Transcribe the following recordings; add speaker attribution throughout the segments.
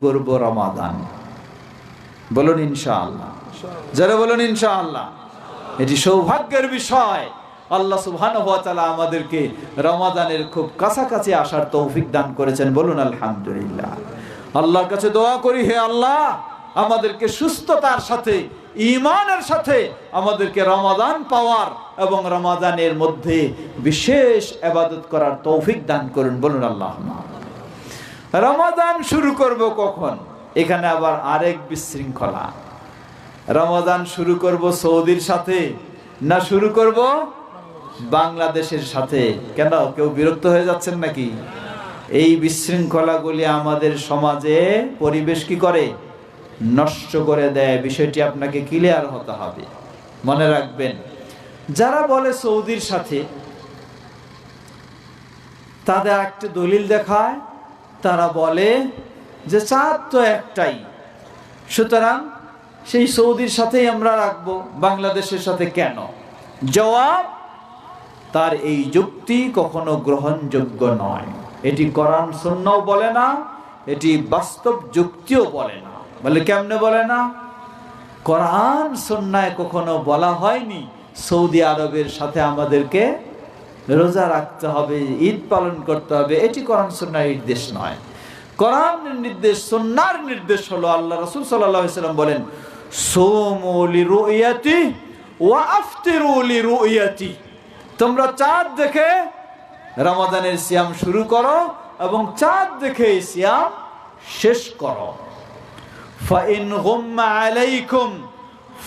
Speaker 1: করব রমাদান। বলুন ইনশাআল্লাহ। যারা বলুন ইনশাআল্লাহ। এটি সৌভাগ্যের বিষয়। আল্লাহ তাআলা আমাদেরকে রমাদানের খুব কাছাকাছি আসার তৌফিক দান করেছেন। বলুন আলহামদুলিল্লাহ। আল্লাহর কাছে দোয়া করি, হে আল্লাহ, আমাদেরকে সুস্থতার সাথে, ঈমানের সাথে আমাদেরকে রমাদান পাওয়ার এবং রমাদানের মধ্যে বিশেষ ইবাদত করার তৌফিক দান করুন। বলুন আল্লাহ রমাদান শুরু করব কখন? এখানে আবার আরেক বিশৃঙ্খলা। রমাদান শুরু করব সৌদির সাথে না শুরু করব বাংলাদেশের সাথে? কেন? কেউ বিরক্ত হয়ে যাচ্ছেন নাকি? এই বিশৃঙ্খলাগুলি আমাদের সমাজে পরিবেশ কি করে? নষ্ট করে দেয়। বিষয়টি আপনাকে ক্লিয়ার হতে হবে। মনে রাখবেন, যারা বলে সৌদির সাথে, তাদের একটা দলিল দেখায়। তারা বলে যে চাঁদ তো একটাই। সুতরাং সেই সৌদির সাথেই আমরা রাখব, বাংলাদেশের সাথে কেন? জবাব, তার এই যুক্তি কখনো গ্রহণযোগ্য নয়। এটি কোরআন শূন্যও বলে না, এটি বাস্তব যুক্তিও বলে না। বলে কেমনে বলে না? কোরআন সন্ন্যায় কখনো বলা হয়নি, সৌদি আরবের সাথে আমাদেরকে রোজা রাখতে হবে, ঈদ পালন করতে হবে, এটি কোরআন সন্ন্যার নির্দেশ নয়। কোরআনের নির্দেশ সন্ন্যার নির্দেশ হলো আল্লাহ রসুল সাল্লাহ সাল্লাম বলেন সোমলি রুইয়াতি ওয়া আফতিরুলি রুইয়াতি তোমরা চাঁদ দেখে রমাদানের সিয়াম শুরু করো এবং চাঁদ দেখে সিয়াম শেষ করো। ফাইন গুম্মা আলাইকুম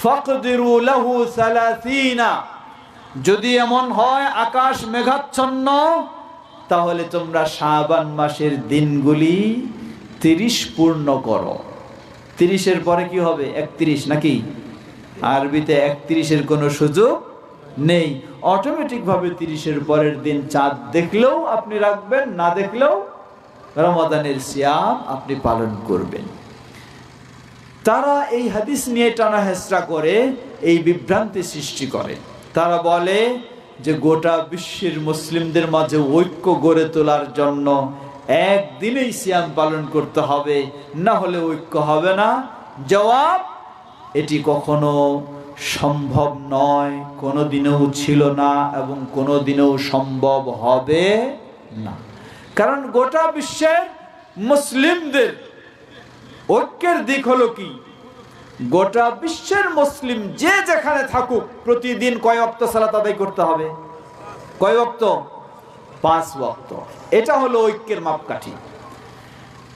Speaker 1: ফাকদিরু লাহু সালাসিনা। যদি এমন হয় আকাশ মেঘাচ্ছন্ন, তাহলে তোমরা শাবান মাসের দিনগুলি তিরিশ পূর্ণ করো। তিরিশের পরে কি হবে? একত্রিশ নাকি? আরবিতে একত্রিশের কোনো সুযোগ নেই। অটোমেটিকভাবে তিরিশের পরের দিন চাঁদ দেখলেও আপনি রাখবেন, না দেখলেও রমাদানের সিয়াম আপনি পালন করবেন। তারা এই হাদিস নিয়ে টানা হেসরা করে, এই বিভ্রান্তি সৃষ্টি করে। তারা বলে যে গোটা বিশ্বের মুসলিমদের মাঝে ঐক্য গড়ে তোলার জন্য একদিনেই সিয়াম পালন করতে হবে, না হলে ঐক্য হবে না। জবাব, এটি কখনো সম্ভব নয় কোনো দিনেও ছিল না এবং কোনো দিনেও সম্ভব হবে না। কারণ গোটা বিশ্বের মুসলিমদের ঐক্যের দিক হলো কি? গোটা বিশ্বের মুসলিম যে যেখানে থাকুক, প্রতিদিন কয় অক্ত সালাত আদায় করতে হবে? কয় অক্ত পাঁচ ওয়াক্ত। এটা হলো ঐক্যের মাপকাঠি।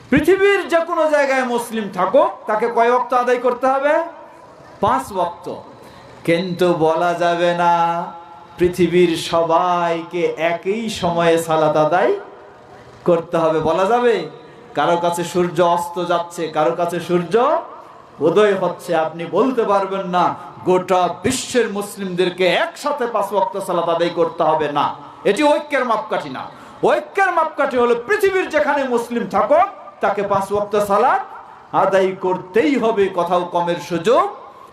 Speaker 1: পৃথিবীর যে কোনো জায়গায় মুসলিম থাকুক, তাকে কয় অক্ত আদায় করতে হবে? পাঁচ ওয়াক্ত। কিন্তু বলা যাবে না, পৃথিবীর সবাইকে একই সময়ে সালাত আদায় করতে হবে। বলা যাবে, কারও কাছে সূর্য অস্ত যাচ্ছে, কারও কাছে সূর্য উদয় হচ্ছে, আপনি বলতে পারবেন না, গোটা বিশ্বের মুসলিমদেরকে একসাথে পাঁচ ওয়াক্ত সালাত আদায় করতে হবে না। এটি ঐক্যের মাপকাঠি না। ঐক্যের মাপকাঠি হলো পৃথিবীর যেখানে মুসলিম থাকুক, তাকে পাঁচ ওয়াক্ত সালাত আদায় করতেই হবে, কোথাও কমের সুযোগ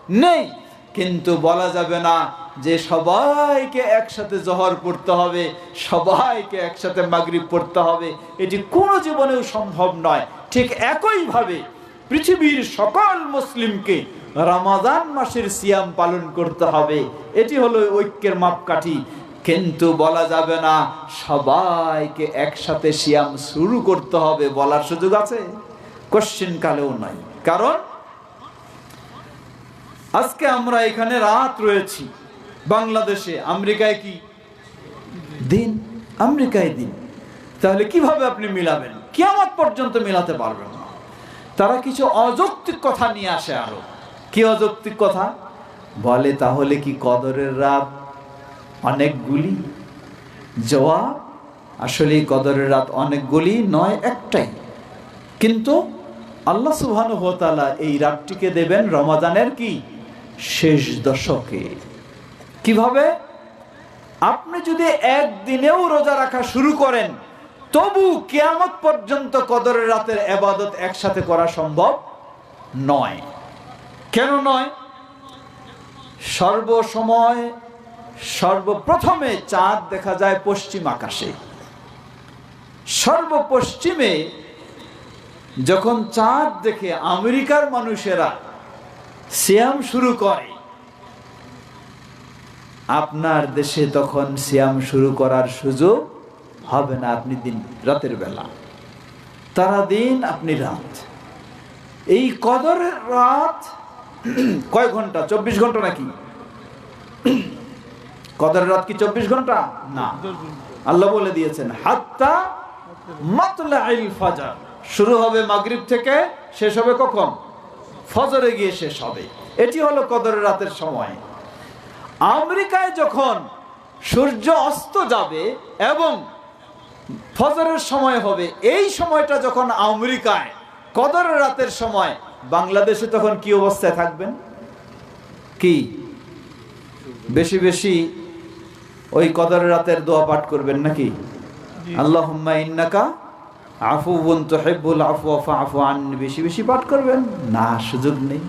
Speaker 1: নেই। কিন্তু বলা যাবে না যে সবাইকে একসাথে জহর পড়তে হবে, সবাইকে একসাথে মাগরিব পড়তে হবে। এটি কোনো জীবনেও সম্ভব নয়। ঠিক একইভাবে পৃথিবীর সকল মুসলিমকে রমাদান মাসের সিয়াম পালন করতে হবে। এটি হলো ঐক্যের মাপকাঠি। কিন্তু বলা যাবে না, সবাইকে একসাথে সিয়াম শুরু করতে হবে বলার সুযোগ আছে? কোশ্চিন কালেও নাই। কারণ, আজকে আমরা এখানে রাত রয়েছি। বাংলাদেশে আমেরিকায় কি? দিন। আমেরিকায় দিন। তাহলে কীভাবে আপনি মিলাবেন? কিয়ামত পর্যন্ত মিলাতে পারবেন তারা কিছু অযৌক্তিক কথা নিয়ে আসে আরও। কি অযৌক্তিক কথা? বলে, তাহলে কি কদরের রাত অনেকগুলি জবাব আসলে কদরের রাত অনেকগুলি নয় একটাই। কিন্তু আল্লাহ সুবহান তাআলা এই রাতটিকে দেবেন রমাদানের কি? শেষ দশকে। কীভাবে? আপনি যদি একদিনেও রোজা রাখা শুরু করেন তবু কেয়ামত পর্যন্ত কদরের রাতের এবাদত একসাথে করা সম্ভব নয়। কেন নয়? সর্বসময় সর্বপ্রথমে চাঁদ দেখা যায় পশ্চিম আকাশে। সর্বপশ্চিমে যখন চাঁদ দেখে আমেরিকার মানুষেরা সিয়াম শুরু করে, আপনার দেশে তখন সিয়াম শুরু করার সুযোগ হবে না আপনি দিন রাতের বেলা। তারা দিন আপনি রাত। এই কদরের রাত কয় ঘণ্টা? চব্বিশ ঘণ্টা নাকি? কদরের রাত কি চব্বিশ ঘণ্টা? না। আল্লাহ বলে দিয়েছেন মাতলাইল ফাজার। শুরু হবে মাগরিব থেকে, শেষ হবে কখন? ফজরে গিয়ে শেষ হবে। এটি হলো কদরের রাতের সময়। আমেরিকায় যখন সূর্য অস্ত যাবে এবং ফজরের সময় হবে। এই সময়টা যখন আমেরিকায় কদর রাতের সময় বাংলাদেশে তখন কি অবস্থায় থাকবেন? কি? বেশি বেশি ওই কদর রাতের দোয়া পাঠ করবেন নাকি? আল্লাহুম্মা ইন্নাকা আফুবুন তুহিব্বুল আফওয়া ফাআফু আননি। বেশি বেশি পাঠ করবেন? না সুযোগ নেই।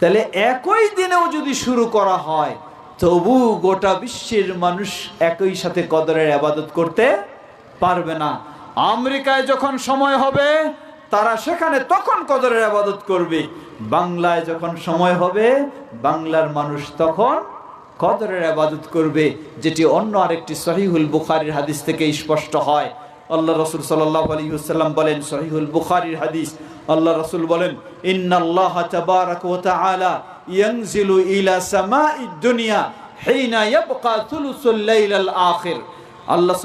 Speaker 1: তাহলে একই দিনেও যদি শুরু করা হয় তবু গোটা বিশ্বের মানুষ একই সাথে কদরের আবাদত করতে পারবে না। আমেরিকায় যখন সময় হবে, তারা সেখানে তখন কদরের আবাদত করবে। বাংলায় যখন সময় হবে, বাংলার মানুষ তখন কদরের আবাদত করবে, যেটি অন্য আরেকটি সহিহুল বুখারির হাদিস থেকে স্পষ্ট হয়। আল্লাহ রসুল সাল্লাহ আলী বলেন, সহিহুল বুখারির হাদিস, আল্লাহ রসুল বলেন, ইন্নাল্লাহ তাবারাক ওয়া তাআলা। ইয়ানজিলু ইলা সামাইদ দুনিয়া হিনা ইয়াবকা থুলুসুল লাইলাল আখির আল্লাহ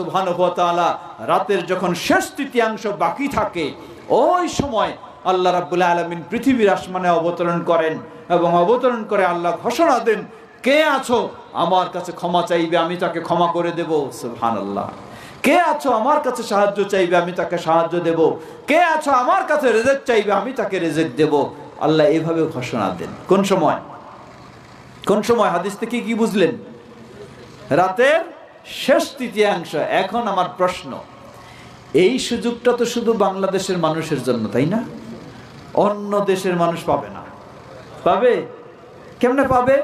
Speaker 1: তাআলা রাতের যখন শেষ তৃতীয়াংশ বাকি থাকে, ওই সময় আল্লাহ রাব্বুল আলামিন পৃথিবীর আসমানে অবতরণ করেন এবং অবতরণ করে আল্লাহ ঘোষণা দেন, কে আছো? আমার কাছে ক্ষমা চাইবে, আমি তাকে ক্ষমা করে দেব। সুবহানাল্লাহ। কে আছো? আমার কাছে সাহায্য চাইবে, আমি তাকে সাহায্য দেব। কে আছো? আমার কাছে রেজেক চাইবে, আমি তাকে রেজেক দেব। আল্লাহ এভাবে ঘোষণা দেন। কোন সময়? কোন সময়? হাদিস থেকে কি বুঝলেন? রাতের শেষ তৃতীয়াংশ। এখন আমার প্রশ্ন, এই সুযোগটা তো শুধু বাংলাদেশের মানুষের জন্য, তাই না? অন্য দেশের মানুষ পাবে না। পাবে? কেমনে পাবে?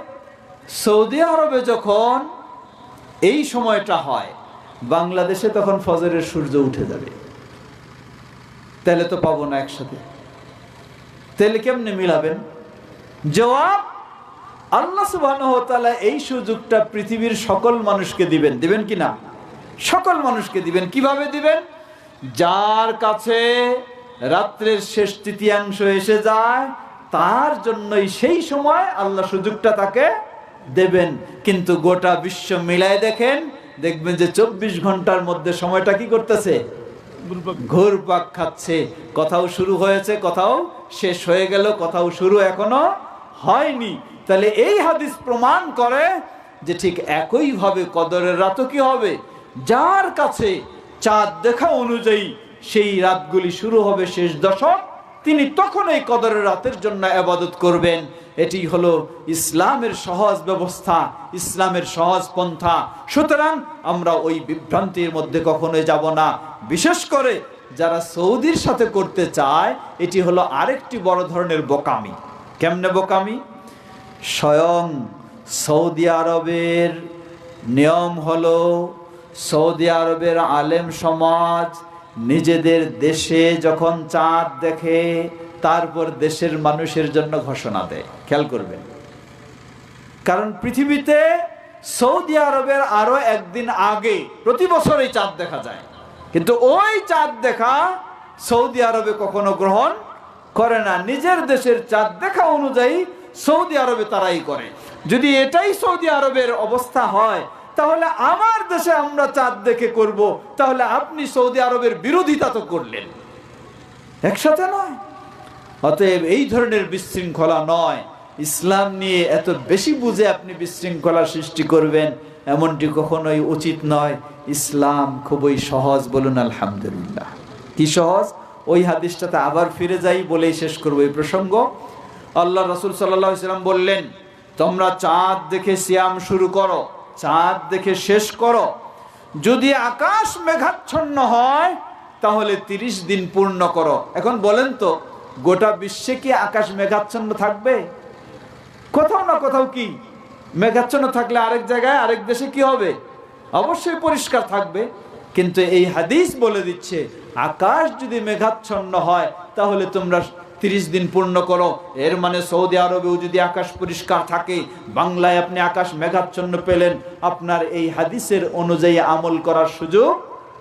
Speaker 1: সৌদি আরবে যখন এই সময়টা হয়, বাংলাদেশে তখন ফজরের সূর্য উঠে যাবে। তাহলে তো পাবো না একসাথে। তাহলে কেমনে মিলাবেন? জবাব, আল্লাহ তাআলা এই সুযোগটা পৃথিবীর সকল মানুষকে দিবেন। দিবেন কি না? সকল মানুষকে দিবেন। কীভাবে দিবেন? যার কাছে রাত্রের শেষ তৃতীয়াংশ এসে যায়, তার জন্যই সেই সময় আল্লাহ সুযোগটা তাকে দেবেন। কিন্তু গোটা বিশ্ব মিলায় দেখেন, দেখবেন যে চব্বিশ ঘণ্টার মধ্যে সময়টা কি করতেছে? ঘুরপাক খাচ্ছে। কথাও শুরু হয়েছে, কথাও শেষ হয়ে গেল, কথাও শুরু এখনও হয়নি। তাহলে এই হাদিস প্রমাণ করে যে ঠিক একইভাবে কদরের রাতও কি হবে? যার কাছে চাঁদ দেখা অনুযায়ী সেই রাতগুলি শুরু হবে শেষ দশক, তিনি তখন এই কদরের রাতের জন্য আবাদত করবেন। এটি হলো ইসলামের সহজ ব্যবস্থা, ইসলামের সহজ পন্থা। সুতরাং আমরা ওই বিভ্রান্তির মধ্যে কখনোই যাব না। বিশেষ করে যারা সৌদির সাথে করতে চায়, এটি হলো আরেকটি বড় ধরনের বোকামি। কেমনে বোকামি? স্বয়ং সৌদি আরবের নিয়ম হলো, সৌদি আরবের আলেম সমাজ নিজেদের দেশে যখন চাঁদ দেখে, তারপর দেশের মানুষের জন্য ঘোষণা দেয়। খেয়াল করবেন। কারণ পৃথিবীতে সৌদি আরবের আরও একদিন আগে প্রতি বছর এই চাঁদ দেখা যায়। কিন্তু ওই চাঁদ দেখা সৌদি আরবে কখনো গ্রহণ করে না। নিজের দেশের চাঁদ দেখা অনুযায়ী সৌদি আরবে তারাই করে। যদি এটাই সৌদি আরবের অবস্থা হয়, তাহলে আমার দেশে আমরা চাঁদ দেখে করব। তাহলে আপনি সৌদি আরবের বিরোধিতা তো করলেন। একসাথে নয়। অতএব এই ধরনের বিশৃঙ্খলা নয়। ইসলাম নিয়ে এত বেশি বুঝে আপনি বিশৃঙ্খলা সৃষ্টি করবেন। এমনটি কখনোই উচিত নয়। ইসলাম খুবই সহজ বলুন আলহামদুলিল্লাহ। কি সহজ? ওই হাদিসটাতে আবার ফিরে যাই বলেই শেষ করব এই প্রসঙ্গ। আল্লাহ রসুল সাল্লাহ ইসলাম বললেন, তোমরা চাঁদ দেখে সিয়াম শুরু করো, চাঁদ দেখে শেষ করো। যদি আকাশ মেঘাচ্ছন্ন হয়, তাহলে তিরিশ দিন পূর্ণ করো। এখন বলেন তো, গোটা বিশ্বে কি আকাশ মেঘাচ্ছন্ন থাকবে? কোথাও না কোথাও কি? মেঘাচ্ছন্ন থাকলে আরেক জায়গায়, আরেক দেশে কি হবে? অবশ্যই পরিষ্কার থাকবে। কিন্তু এই হাদিস বলে দিচ্ছে, আকাশ যদি মেঘাচ্ছন্ন হয়, তাহলে তোমরা তিরিশ দিন পূর্ণ করো। এর মানে সৌদি আরবেও যদি আকাশ পরিষ্কার থাকে, বাংলায় আপনি আকাশ মেঘাচ্ছন্ন পেলেন। আপনার এই হাদিসের অনুযায়ী আমল করার সুযোগ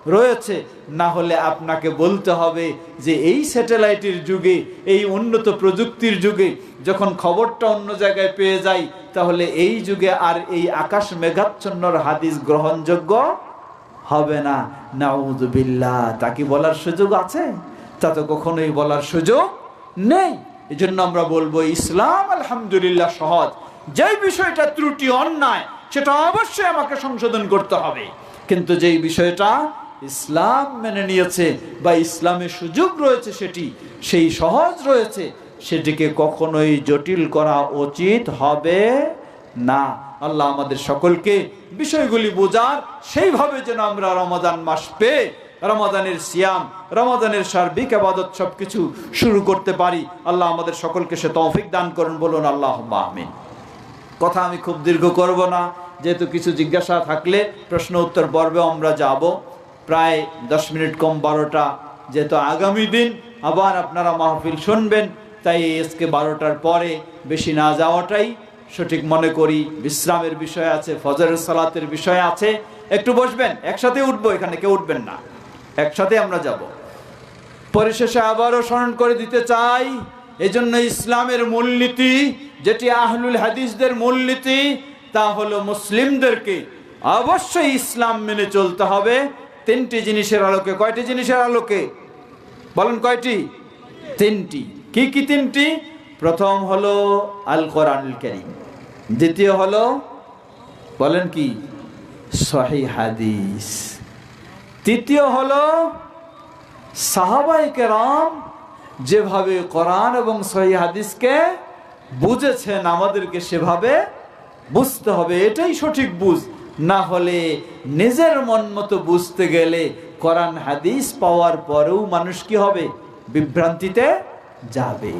Speaker 1: রয়েছে। না হলে আপনাকে বলতে হবে যে এই স্যাটেলাইটের যুগে, এই উন্নত প্রযুক্তির যুগে যখন খবরটা অন্য জায়গায় পেয়ে যাই তাহলে এই যুগে আর এই আকাশ মেঘাচ্ছন্নর হাদিস গ্রহণযোগ্য হবে না। নাউজুবিল্লাহ তা কি বলার সুযোগ আছে? তা তো কখনোই বলার সুযোগ নেই। এই জন্য আমরা বলব, ইসলাম আলহামদুলিল্লাহ সহজ। যেই বিষয়টা ত্রুটি, অন্যায়, সেটা অবশ্যই আমাকে সংশোধন করতে হবে। কিন্তু যেই বিষয়টা ইসলাম মেনে নিয়েছে বা ইসলামের সুযোগ রয়েছে সেটি, সেই সহজ রয়েছে, সেটিকে কখনোই জটিল করা উচিত হবে না। আল্লাহ আমাদের সকলকে বিষয়গুলি বোঝার, সেইভাবে যেন আমরা রমাদান মাস পেয়ে রমাদানের সিয়াম রমাদানের সার্বিক আবাদত সবকিছু শুরু করতে পারি। আল্লাহ আমাদের সকলকে সে তৌফিক দান করুন, বলুন আল্লাহ আমিন। কথা আমি খুব দীর্ঘ করব না, যেহেতু কিছু জিজ্ঞাসা থাকলে প্রশ্ন উত্তর পর্বে আমরা যাব। প্রায় দশ মিনিট কম বারোটা, যেহেতু আগামী দিন আবার আপনারা মাহফিল শুনবেন, তাই আজকে বারোটার পরে বেশি না যাওয়াটাই সঠিক মনে করি। বিশ্রামের বিষয় আছে, ফজরের সালাতের বিষয় আছে। একটু বসবেন, একসাথে উঠবো, এখানে কেউ উঠবেন না। একসাথে আমরা যাব। পরিশেষে আবারও স্মরণ করে দিতে চাই, এজন্য ইসলামের মূলনীতি, যেটি আহলুল হাদিসদের মূলনীতি, তা হলো মুসলিমদেরকে অবশ্যই ইসলাম মেনে চলতে হবে। তিনটি জিনিসের আলোকে, কয়টি জিনিসের আলোকে? বলেন কয়টি? তিনটি। কি কি তিনটি? প্রথম হলো আল কোরআনুল করিম। দ্বিতীয় হলো, বলেন কি? সহি হাদিস। তৃতীয় হলো, সাহাবাই কেরাম যেভাবে কোরআন এবং সহি হাদিসকে বুঝেছেন, আমাদেরকে সেভাবে বুঝতে হবে। এটাই সঠিক বুঝ। না হলে নিজের মন মতো বুঝতে গেলে কোরআন হাদিস পাওয়ার পরেও মানুষ কি হবে? বিভ্রান্তিতে যাবে।